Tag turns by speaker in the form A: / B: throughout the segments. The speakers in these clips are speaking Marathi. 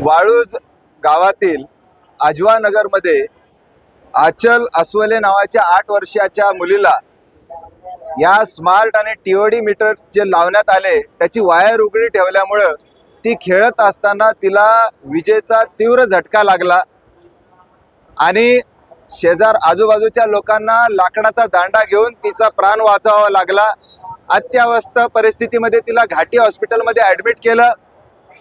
A: वाळूज गावातील आजवा नगरमध्ये आचल अस्वले नावाच्या आठ वर्षाच्या मुलीला या स्मार्ट आणि टीओडी मीटर जे लावण्यात आले त्याची वायर उघडी ठेवल्यामुळं ती खेळत असताना तिला विजेचा तीव्र झटका लागला आणि शेजार आजूबाजूच्या लोकांना लाकडाचा दांडा घेऊन तिचा प्राण वाचवावा लागला. अत्यावस्थ परिस्थितीमध्ये तिला घाटी हॉस्पिटलमध्ये ॲडमिट केलं.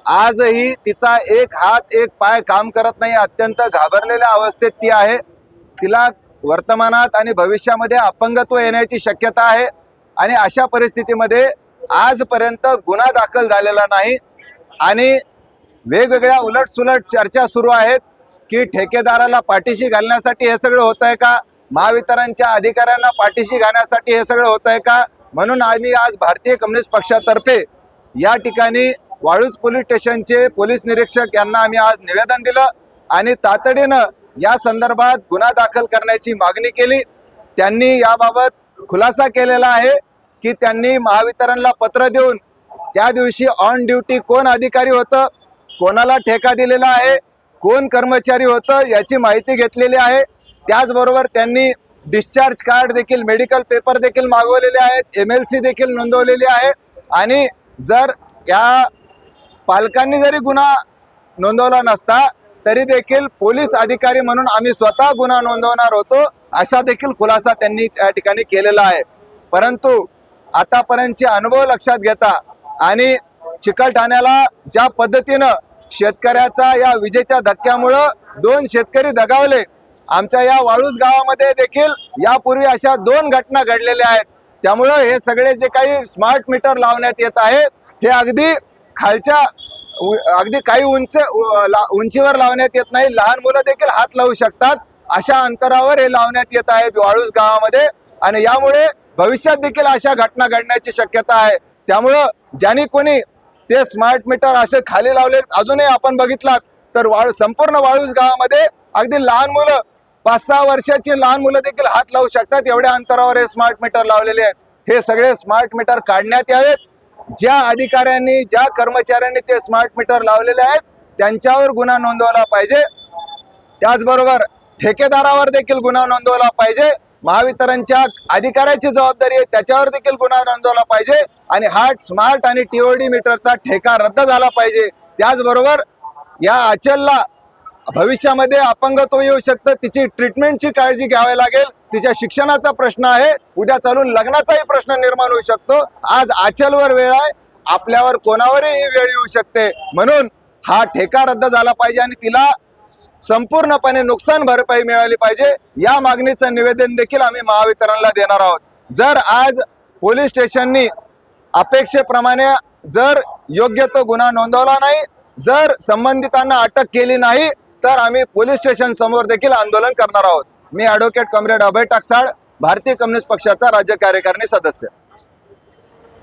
A: आजही तिचा एक हात एक पाय काम करत नाही. अत्यंत घाबरलेल्या अवस्थेत ती आहे. तिला वर्तमानात आणि भविष्यामध्ये अपंगत्व येण्याची शक्यता आहे. आणि अशा परिस्थितीमध्ये आजपर्यंत गुन्हा दाखल झालेला नाही. आणि वेगवेगळ्या उलटसुलट चर्चा सुरू आहेत की ठेकेदाराला पाठीशी घालण्यासाठी हे सगळं होत आहे का? महावितरणच्या अधिकाऱ्यांना पाठीशी घालण्यासाठी हे सगळं होत आहे का? म्हणून आम्ही आज भारतीय कम्युनिस्ट पक्षातर्फे या ठिकाणी वाळूज पोलीस स्टेशनचे पोलीस निरीक्षक यांना आम्ही आज निवेदन दिलं आणि तातडीनं या संदर्भात गुन्हा दाखल करण्याची मागणी केली. त्यांनी याबाबत खुलासा केलेला आहे की त्यांनी महावितरणला पत्र देऊन त्या दिवशी ऑन ड्युटी कोण अधिकारी होतं कोणाला ठेका दिलेला आहे कोण कर्मचारी होतं याची माहिती घेतलेली आहे. त्याचबरोबर त्यांनी डिस्चार्ज कार्ड देखील मेडिकल पेपर देखील मागवलेले आहेत एम एल सी देखील नोंदवलेली आहे. आणि जर या पालकांनी जरी गुन्हा नोंदवला नसता तरी देखील पोलीस अधिकारी म्हणून आम्ही स्वतः गुन्हा नोंदवणार होतो असा देखील खुलासा त्यांनी त्या ठिकाणी केलेला आहे. परंतु आतापर्यंतचे अनुभव लक्षात घेता आणि चिकलठाण्याला ज्या पद्धतीनं शेतकऱ्याचा या विजेच्या धक्क्यामुळं दोन शेतकरी दगावले आमच्या या वाळूज गावामध्ये देखील यापूर्वी अशा दोन घटना घडलेल्या आहेत. त्यामुळं हे सगळे जे काही स्मार्ट मीटर लावण्यात येत आहे हे अगदी खालच्या अगदी काही उंच ला- उंचीवर लावण्यात येत नाही. लहान मुलं देखील हात लावू शकतात. अशा अंतरावर हे लावण्यात येत आहेत वाळूज गावामध्ये. आणि यामुळे भविष्यात देखील अशा घटना घडण्याची शक्यता आहे. त्यामुळं ज्यांनी कोणी ते स्मार्ट मीटर असे खाली लावले अजूनही आपण बघितलात तर वाळू संपूर्ण वाळूज गावामध्ये अगदी लहान मुलं पाच सहा वर्षाची लहान मुलं देखील हात लावू शकतात. एवढ्या अंतरावर हे स्मार्ट मीटर लावलेले आहेत. हे सगळे स्मार्ट मीटर काढण्यात यावेत. ज्या अधिकाऱ्यांनी ज्या कर्मचाऱ्यांनी ते स्मार्ट मीटर लावलेले आहेत त्यांच्यावर गुन्हा नोंदवला पाहिजे. त्याचबरोबर ठेकेदारावर देखील गुन्हा नोंदवला पाहिजे. महावितरणच्या अधिकाऱ्याची जबाबदारी आहे त्याच्यावर देखील गुन्हा नोंदवला पाहिजे. आणि हा स्मार्ट आणि टीओडी मीटरचा ठेका रद्द झाला पाहिजे. त्याचबरोबर या अचलला भविष्यामध्ये अपंगत्व येऊ शकतं. तिची ट्रीटमेंटची काळजी घ्यावी लागेल. तिच्या शिक्षणाचा प्रश्न आहे. उद्या चालून लग्नाचाही प्रश्न निर्माण होऊ शकतो. आज आचलवर वेळ आहे. आपल्यावर कोणावरही वेळ येऊ शकते. म्हणून हा ठेका रद्द झाला पाहिजे आणि तिला संपूर्णपणे नुकसान भरपाई मिळाली पाहिजे. या मागणीचं निवेदन देखील आम्ही महावितरणला देणार आहोत. जर आज पोलीस स्टेशननी अपेक्षेप्रमाणे जर योग्य तो गुन्हा नोंदवला नाही जर संबंधितांना अटक केली नाही तर आम्ही पोलीस स्टेशन समोर देखील आंदोलन करणार आहोत. मी ॲडव्होकेट कमरेड अभय टाकसाळ भारतीय कम्युनिस्ट पक्षाचा राज्य कार्यकारिणी सदस्य.